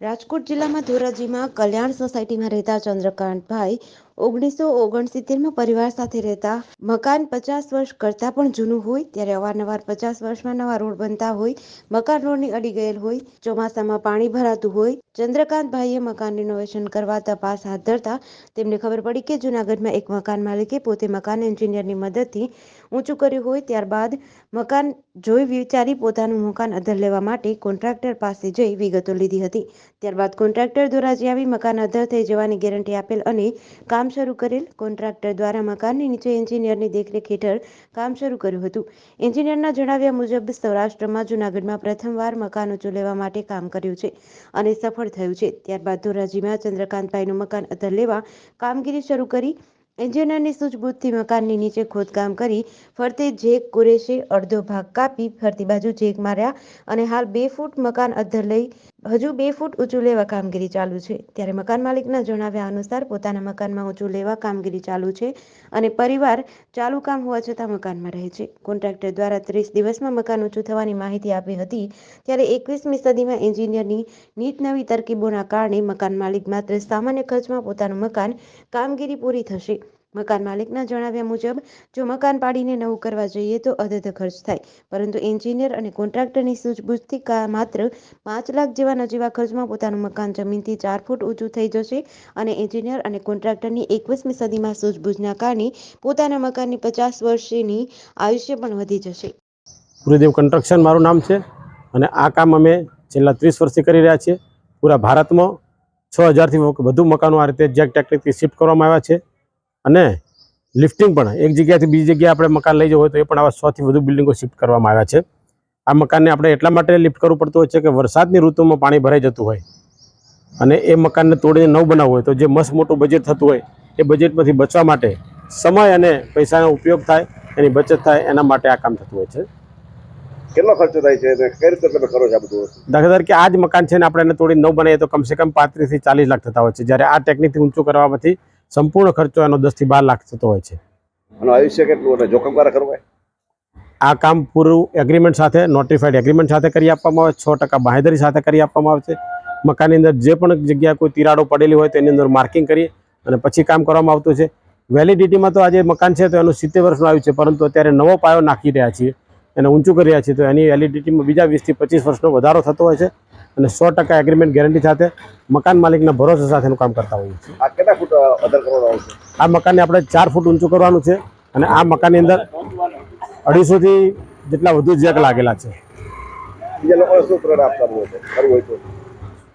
રાજકોટ જિલ્લામાં ધોરાજીમાં કલ્યાણ સોસાયટીમાં રહેતા ચંદ્રકાંતભાઈ ઓગણીસો ઓગણસિત્તેરમાં પરિવાર સાથે રહેતા મકાન પચાસ વર્ષ કરતાં પણ જૂનું હોય, ત્યારે અવારનવાર પચાસ વર્ષમાં નવા રોડ બનતા હોય, મકાન રોડની અડી ગયેલ હોય, ચોમાસામાં પાણી ભરાતું હોય, ચંદ્રકાંતભાઈએ મકાન રિનોવેશન કરવા તપાસ હાથ ધરતા તેમને ખબર પડી કે જૂનાગઢમાં એક મકાન માલિકે પોતે મકાન એન્જિનિયરની મદદથી ઊંચું કર્યું હોય, ત્યારબાદ મકાન જોઈ વિચારી પોતાનું મકાન અધર લેવા માટે કોન્ટ્રાક્ટર પાસે જઈ વિગતો લીધી હતી. ત્યારબાદ કોન્ટ્રાક્ટર દ્વારા જે આવી મકાન અધર થઈ જવાની ગેરંટી આપેલ અને કામ શરૂ કરેલ કોન્ટ્રાક્ટર દ્વારા મકાનની નીચે એન્જિનિયરની દેખરેખ હેઠળ કામ શરૂ કર્યું હતું. એન્જિનિયરના જણાવ્યા મુજબ, સૌરાષ્ટ્રમાં જૂનાગઢમાં પ્રથમવાર મકાન ઊંચું લેવા માટે કામ કર્યું છે અને સફળ થયું છે. ત્યારબાદ ધોરાજીમાં ચંદ્રકાંતભાઈનું મકાન અધર લેવા કામગીરી શરૂ કરી, એન્જિનિયરની સૂઝબૂછથી મકાનની નીચે ખોદકામ કરી, ફરતે જેક કુરેશે અડધો ભાગ કાપી, ફરતી બાજુ જેક માર્યા અને હાલ બે ફૂટ મકાન અધ્ધર લઈ હજુ બે ફૂટ ઊંચું લેવા કામગીરી ચાલુ છે. ત્યારે મકાન માલિકના જણાવ્યા અનુસાર પોતાના મકાનમાં ઊંચું લેવા કામગીરી ચાલુ છે અને પરિવાર ચાલુ કામ હોવા છતાં મકાનમાં રહે છે. કોન્ટ્રાક્ટર દ્વારા ત્રીસ દિવસમાં મકાન ઊંચું થવાની માહિતી આપી હતી. ત્યારે એકવીસમી સદીમાં એન્જિનિયરની નીત નવી તરકીબોના કારણે મકાન માલિક માત્ર સામાન્ય ખર્ચમાં પોતાનું મકાન કામગીરી પૂરી થશે. મકાન માલિકના જણાવ્યા મુજબ, જો મકાન પાડીને નવું કરવા જઈએ તો અધધ ખર્ચ થાય. પરંતુ એન્જિનિયર અને કોન્ટ્રાક્ટરની સૂઝબૂઝથી માત્ર પાંચ લાખ જેવા નજીવા ખર્ચમાં પોતાનું મકાન જમીનથી ચાર ફૂટ ઊંચું થઈ જશે અને એન્જિનિયર અને કોન્ટ્રાક્ટરની એકવીસમી સદીમાં સૂઝબૂઝના કારણે પોતાના મકાનની પચાસ વર્ષની આયુષ્ય પણ વધી જશે. ગુરુદેવ કન્સ્ટ્રક્શન મારું નામ છે અને આ કામ અમે છેલ્લા ત્રીસ વર્ષથી કરી રહ્યા છીએ. પૂરા ભારતમાં છ હજારથી વધુ મકાનો આ રીતે જેક ટેકનિકથી શિફ્ટ કરવામાં આવ્યા છે. અને લિફ્ટિંગ પણ. એક જગ્યાએથી બીજી જગ્યાએ આપણે મકાન લઈ જવું હોય તો એ પણ આવા સોથી વધુ બિલ્ડિંગો શિફ્ટ કરવામાં આવ્યા છે. આ મકાનને આપણે એટલા માટે લિફ્ટ કરવું પડતું હોય છે કે વરસાદની ઋતુમાં પાણી ભરાઈ જતું હોય અને એ મકાનને તોડીને નવું બનાવવું હોય તો જે મસ્ત મોટું બજેટ થતું હોય એ બજેટમાંથી બચવા માટે સમય અને પૈસાનો ઉપયોગ થાય એની બચત થાય એના માટે આ કામ થતું હોય છે. કેટલો ખર્ચો થાય છે? કઈ રીતે તમે કરો છો આ બધું દાખલા તરીકે આ જ મકાન છે ને આપણે એને તોડી નવું બનાવીએ તો કમસે કમ પાંત્રીસથી ચાલીસ લાખ થતા હોય છે. જ્યારે આ ટેકનિકથી ઊંચું કરવામાંથી સંપૂર્ણ ખર્ચો એનો દસથી બાર લાખ થતો હોય છે. આનું આયુષ્ય કેટલું અને જોખમકાર કરવું આ કામ પૂરું એગ્રીમેન્ટ સાથે નોટિફાઈડ એગ્રીમેન્ટ સાથે કરી આપવામાં આવે છ ટકા બાંહેધરી સાથે કરી આપવામાં આવે છે. મકાનની અંદર જે પણ જગ્યાએ કોઈ તિરાડો પડેલી હોય તેની અંદર માર્કિંગ કરી અને પછી કામ કરવામાં આવતું છે. વેલિડિટીમાં તો આજે મકાન છે તો એનું સિત્તેર વર્ષનું આવ્યું છે પરંતુ અત્યારે નવો પાયો નાખી રહ્યા છીએ. એને ઊંચું કરી રહ્યા છીએ તો એની વેલિડિટીમાં બીજા વીસથી પચીસ વર્ષનો વધારો થતો હોય છે. અને સો ટકા એગ્રીમેન્ટ ગેરંટી સાથે મકાન માલિકના ભરોસા સાથેનું કામ કરતા હોઈએ છીએ. આ કેટલા ફૂટ અધર કરવાનું આવશે આ મકાનને આપણે ચાર ફૂટ ઊંચું કરવાનું છે અને આ મકાનની અંદર અઢીસોથી જેટલા વધુ જેક લાગેલા છે.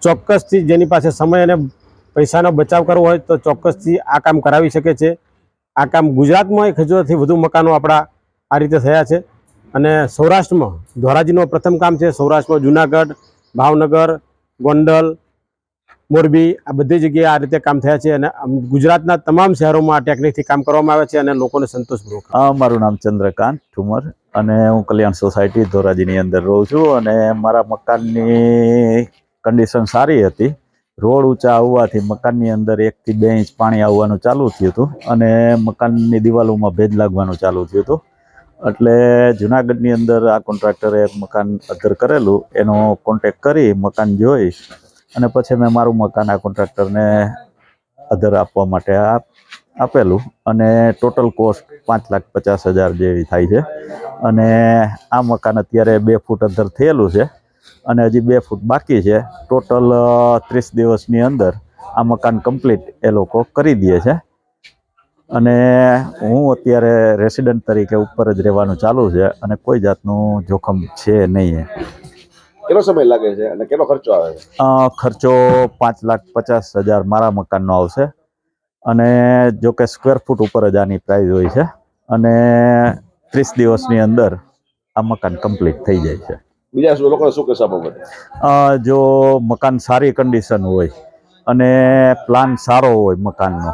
ચોક્કસથી જેની પાસે સમય અને પૈસાનો બચાવ કરવો હોય તો ચોક્કસથી આ કામ કરાવી શકે છે. આ કામ ગુજરાતમાં એક હજારથી વધુ મકાનો આપણા આ રીતે થયા છે. અને સૌરાષ્ટ્રમાં ધોરાજીનું પ્રથમ કામ છે. સૌરાષ્ટ્રમાં જુનાગઢ ભાવનગર, ગોંડલ, મોરબી આ બધી જગ્યાએ આ રીતે કામ થયા છે અને ગુજરાતના તમામ શહેરોમાં આ ટેકનિકથી કામ કરવામાં આવે છે અને લોકોને સંતોષપૂર્વક. મારું નામ ચંદ્રકાંત ઠુમર અને હું કલ્યાણ સોસાયટી ધોરાજીની અંદર રહું છું અને મારા મકાનની કન્ડિશન સારી હતી. રોડ ઊંચા આવવાથી મકાનની અંદર એકથી બે ઇંચ પાણી આવવાનું ચાલુ થયું હતું અને મકાનની દિવાલોમાં ભેજ લાગવાનું ચાલુ થયું હતું. એટલે જુનાગઢની અંદર આ કોન્ટ્રાક્ટરે મકાન અધર કરેલું, એનો કોન્ટેક કરી મકાન જોઈ અને પછી મેં મારું મકાન આ કોન્ટ્રાક્ટરને અધર આપવા માટે આપ, આપેલું અને ટોટલ કોસ્ટ પાંચ લાખ પચાસ હજાર જેવી થાય છે. અને આ મકાન અત્યારે બે ફૂટ અંદર થયેલું છે અને હજી બે ફૂટ બાકી છે. ટોટલ ત્રીસ દિવસની અંદર આ મકાન કમ્પ્લીટ એ લોકો કરી દે છે. અને હું અત્યારે રેસિડન્ટ તરીકે ઉપર જ રહેવાનું ચાલુ છે અને કોઈ જાતનું જોખમ છે નહીં કેટલો સમય લાગે છે અને કેટલો ખર્ચો આવે છે? ખર્ચો પાંચ લાખ પચાસ હજાર મારા મકાનનો આવશે. અને જો કે સ્ક્વેર ફૂટ ઉપર જ આની પ્રાઇસ હોય છે. અને ત્રીસ દિવસની અંદર આ મકાન કમ્પ્લીટ થઈ જાય છે. બીજા શું લોકો શું કહેશો બાબતે જો મકાન સારી કન્ડિશન હોય અને પ્લાન સારો હોય મકાનનો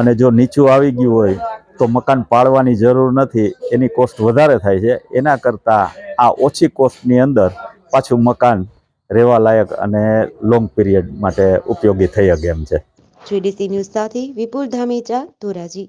અને જો નીચું આવી ગયું હોય તો મકાન પાડવાની જરૂર નથી. એની કોસ્ટ વધારે થાય છે. એના કરતાં આ ઓછી કોસ્ટની અંદર પાછું મકાન રહેવા લાયક અને લોંગ પીરિયડ માટે ઉપયોગી થઈ શકે એમ છે. જીડીસી ન્યૂઝ સાથે વિપુલ ધામેચા ધોરાજી.